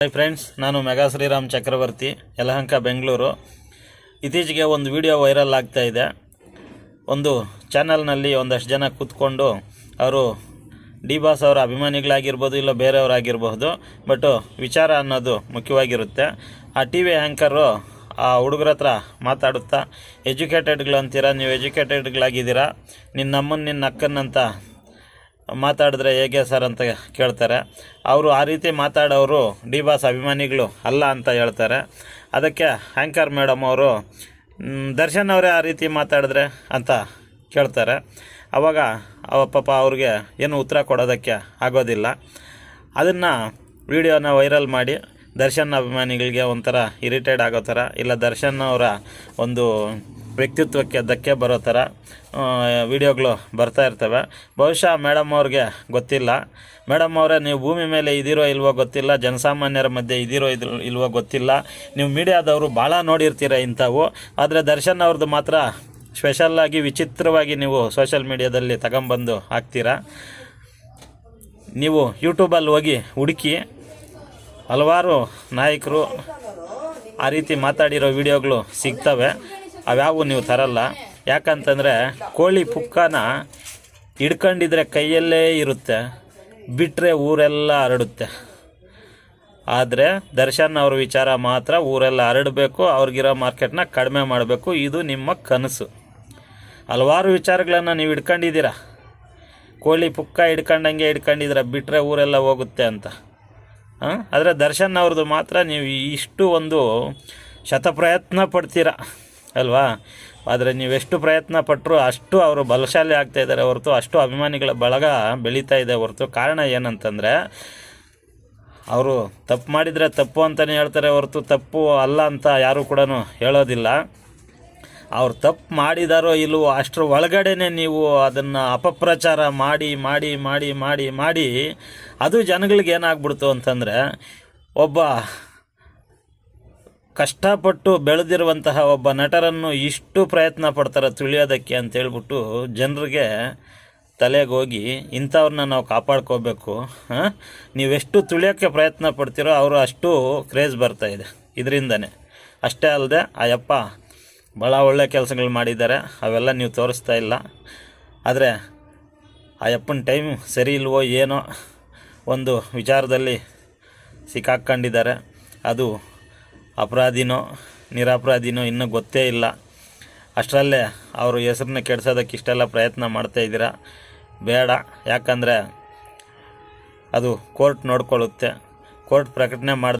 Hi friends ನಾನು mega Shriram ಚಕ್ರವರ್ತಿ, ಯಲಹಂಕ, ಬೆಂಗಳೂರು. ಇತ್ತೀಚೆಗೆ ಒಂದು ವಿಡಿಯೋ ವೈರಲ್ ಆಗ್ತಾ ಇದೆ. ಒಂದು ಚಾನಲ್ನಲ್ಲಿ ಒಂದಷ್ಟು ಜನ ಕೂತ್ಕೊಂಡು ಅವರು ಡಿ ಬಾಸ್ ಅವರ ಅಭಿಮಾನಿಗಳಾಗಿರ್ಬೋದು ಇಲ್ಲ ಬೇರೆಯವರಾಗಿರ್ಬೋದು ಬಟ್ ವಿಚಾರ ಅನ್ನೋದು ಮುಖ್ಯವಾಗಿರುತ್ತೆ. ಆ ಟಿ ವಿ ಆ್ಯಂಕರು ಆ ಹುಡುಗರ ಹತ್ರ ಮಾತಾಡುತ್ತಾ ಎಜುಕೇಟೆಡ್ಗಳು ಅಂತೀರಾ ನೀವು ಎಜುಕೇಟೆಡ್ಗಳಾಗಿದ್ದೀರಾ ನಿನ್ನ ಅಮ್ಮನ, ನಿನ್ನ ಅಕ್ಕನ್ನಂತ ಮಾತಾಡಿದ್ರೆ ಹೇಗೆ ಸರ್ ಅಂತ ಕೇಳ್ತಾರೆ. ಅವರು ಆ ರೀತಿ ಮಾತಾಡೋರು ಡಿ ಬಾಸ್ ಅಭಿಮಾನಿಗಳು ಅಲ್ಲ ಅಂತ ಹೇಳ್ತಾರೆ. ಅದಕ್ಕೆ ಆ್ಯಂಕರ್ ಮೇಡಮ್ ಅವರು ದರ್ಶನ್ ಅವರೇ ಆ ರೀತಿ ಮಾತಾಡಿದ್ರೆ ಅಂತ ಕೇಳ್ತಾರೆ. ಆವಾಗ ಪಾಪ ಅವ್ರಿಗೆ ಏನು ಉತ್ತರ ಕೊಡೋದಕ್ಕೆ ಆಗೋದಿಲ್ಲ. ಅದನ್ನು ವಿಡಿಯೋನ ವೈರಲ್ ಮಾಡಿ ದರ್ಶನ್ ಅಭಿಮಾನಿಗಳಿಗೆ ಒಂಥರ ಇರಿಟೇಟ್ ಆಗೋ ಥರ ಇಲ್ಲ ದರ್ಶನ್ ಅವರ ಒಂದು ವ್ಯಕ್ತಿತ್ವಕ್ಕೆ ಧಕ್ಕೆ ಬರೋ ಥರ ವಿಡಿಯೋಗಳು ಬರ್ತಾ ಇರ್ತವೆ. ಬಹುಶಃ ಮೇಡಮ್ ಅವ್ರಿಗೆ ಗೊತ್ತಿಲ್ಲ. ಮೇಡಮ್ ಅವರೇ, ನೀವು ಭೂಮಿ ಮೇಲೆ ಇದಿರೋ ಇಲ್ವೋ ಗೊತ್ತಿಲ್ಲ, ಜನಸಾಮಾನ್ಯರ ಮಧ್ಯೆ ಇದಿರೋ ಇದು, ಇಲ್ವೋ ಗೊತ್ತಿಲ್ಲ. ನೀವು ಮೀಡಿಯಾದವರು ಭಾಳ ನೋಡಿರ್ತೀರ ಇಂಥವು. ಆದರೆ ದರ್ಶನ್ ಅವ್ರದ್ದು ಮಾತ್ರ ಸ್ಪೆಷಲ್ಲಾಗಿ ವಿಚಿತ್ರವಾಗಿ ನೀವು ಸೋಷಲ್ ಮೀಡಿಯಾದಲ್ಲಿ ತಗೊಂಬಂದು ಹಾಕ್ತೀರಾ? ನೀವು ಯೂಟ್ಯೂಬಲ್ಲಿ ಹೋಗಿ ಹುಡುಕಿ, ಹಲವಾರು ನಾಯಕರು ಆ ರೀತಿ ಮಾತಾಡಿರೋ ವಿಡಿಯೋಗಳು ಸಿಗ್ತವೆ. ಅವ್ಯಾವು ನೀವು ತರಲ್ಲ. ಯಾಕಂತಂದರೆ ಕೋಳಿ ಪುಕ್ಕನ ಹಿಡ್ಕೊಂಡಿದ್ರೆ ಕೈಯಲ್ಲೇ ಇರುತ್ತೆ. ಬಿಟ್ಟರೆ ಊರೆಲ್ಲ ಹರಡುತ್ತೆ. ಆದರೆ ದರ್ಶನ್ ಅವ್ರ ವಿಚಾರ ಮಾತ್ರ ಊರೆಲ್ಲ ಹರಡಬೇಕು ಅವ್ರಿಗಿರೋ ಮಾರ್ಕೆಟ್ನ ಕಡಿಮೆ ಮಾಡಬೇಕು. ಇದು ನಿಮ್ಮ ಕನಸು. ಹಲವಾರು ವಿಚಾರಗಳನ್ನು ನೀವು ಹಿಡ್ಕೊಂಡಿದ್ದೀರಾ. ಕೋಳಿ ಪುಕ್ಕ ಹಿಡ್ಕೊಂಡಂಗೆ ಹಿಡ್ಕೊಂಡಿದ್ದೀರ ಬಿಟ್ಟರೆ ಊರೆಲ್ಲ ಹೋಗುತ್ತೆ ಅಂತ. ಆದರೆ ದರ್ಶನ್ ಅವ್ರದ್ದು ಮಾತ್ರ ನೀವು ಇಷ್ಟು ಒಂದು ಶತಪ್ರಯತ್ನ ಪಡ್ತೀರ. ಅಲ್ವಾ? ಆದರೆ ನೀವೆಷ್ಟು ಪ್ರಯತ್ನ ಪಟ್ಟರು ಅಷ್ಟು ಅವರು ಬಲಶಾಲಿ ಆಗ್ತಾ ಇದ್ದಾರೆ ಹೊರತು, ಅಷ್ಟು ಅಭಿಮಾನಿಗಳ ಬಳಗ ಬೆಳೀತಾ ಇದೆ ಹೊರತು. ಕಾರಣ ಏನಂತಂದರೆ, ಅವರು ತಪ್ಪು ಮಾಡಿದರೆ ತಪ್ಪು ಅಂತಲೇ ಹೇಳ್ತಾರೆ ಹೊರತು, ತಪ್ಪು ಅಲ್ಲ ಅಂತ ಯಾರೂ ಕೂಡ ಹೇಳೋದಿಲ್ಲ. ಅವ್ರು ತಪ್ಪು ಮಾಡಿದಾರೋ ಇಲ್ಲವೋ ಅಷ್ಟರ ಒಳಗಡೆನೆ ನೀವು ಅದನ್ನು ಅಪಪ್ರಚಾರ ಮಾಡಿ ಮಾಡಿ ಮಾಡಿ ಮಾಡಿ ಮಾಡಿ, ಅದು ಜನಗಳಿಗೆ ಏನಾಗ್ಬಿಡ್ತು ಅಂತಂದರೆ, ಒಬ್ಬ ಕಷ್ಟಪಟ್ಟು ಬೆಳೆದಿರುವಂತಹ ಒಬ್ಬ ನಟರನ್ನು ಇಷ್ಟು ಪ್ರಯತ್ನ ಪಡ್ತಾರೆ ತಿಳಿಯೋದಕ್ಕೆ ಅಂತ ಹೇಳ್ಬಿಟ್ಟು ಜನರಿಗೆ ತಲೆಗೆ ಹೋಗಿ ಇಂಥವ್ರನ್ನ ನಾವು ಕಾಪಾಡ್ಕೋಬೇಕು, ಹಾಂ? ನೀವೆಷ್ಟು ತುಳಿಯೋಕ್ಕೆ ಪ್ರಯತ್ನ ಪಡ್ತೀರೋ ಅವರು ಅಷ್ಟು ಕ್ರೇಜ್ ಬರ್ತಾಯಿದೆ ಇದೆ ಇದರಿಂದನೇ. ಅಷ್ಟೇ ಅಲ್ಲದೆ ಆ ಯಪ್ಪ ಭಾಳ ಒಳ್ಳೆ ಕೆಲಸಗಳು ಮಾಡಿದ್ದಾರೆ, ಅವೆಲ್ಲ ನೀವು ತೋರಿಸ್ತಾ ಇಲ್ಲ. ಆದರೆ ಆ ಯಪ್ಪನ ಟೈಮ್ ಸರಿ ಏನೋ ಒಂದು ವಿಚಾರದಲ್ಲಿ ಸಿಕ್ಕಾಕ್ಕೊಂಡಿದ್ದಾರೆ ಅದು ಅಪರಾಧಿನೋ, ನಿರಪರಾಧಿನೋ ಇನ್ನೂ ಗೊತ್ತೇ ಇಲ್ಲ. ಅಷ್ಟರಲ್ಲೇ ಅವರು ಹೆಸರನ್ನ ಕೆಡ್ಸೋದಕ್ಕೆ ಇಷ್ಟೆಲ್ಲ ಪ್ರಯತ್ನ ಮಾಡ್ತಾ ಇದ್ದೀರಾ? ಬೇಡ. ಯಾಕಂದರೆ ಅದು ಕೋರ್ಟ್ ನೋಡ್ಕೊಳ್ಳುತ್ತೆ. ಕೋರ್ಟ್ ಪ್ರಕಟಣೆ ಮಾಡಿ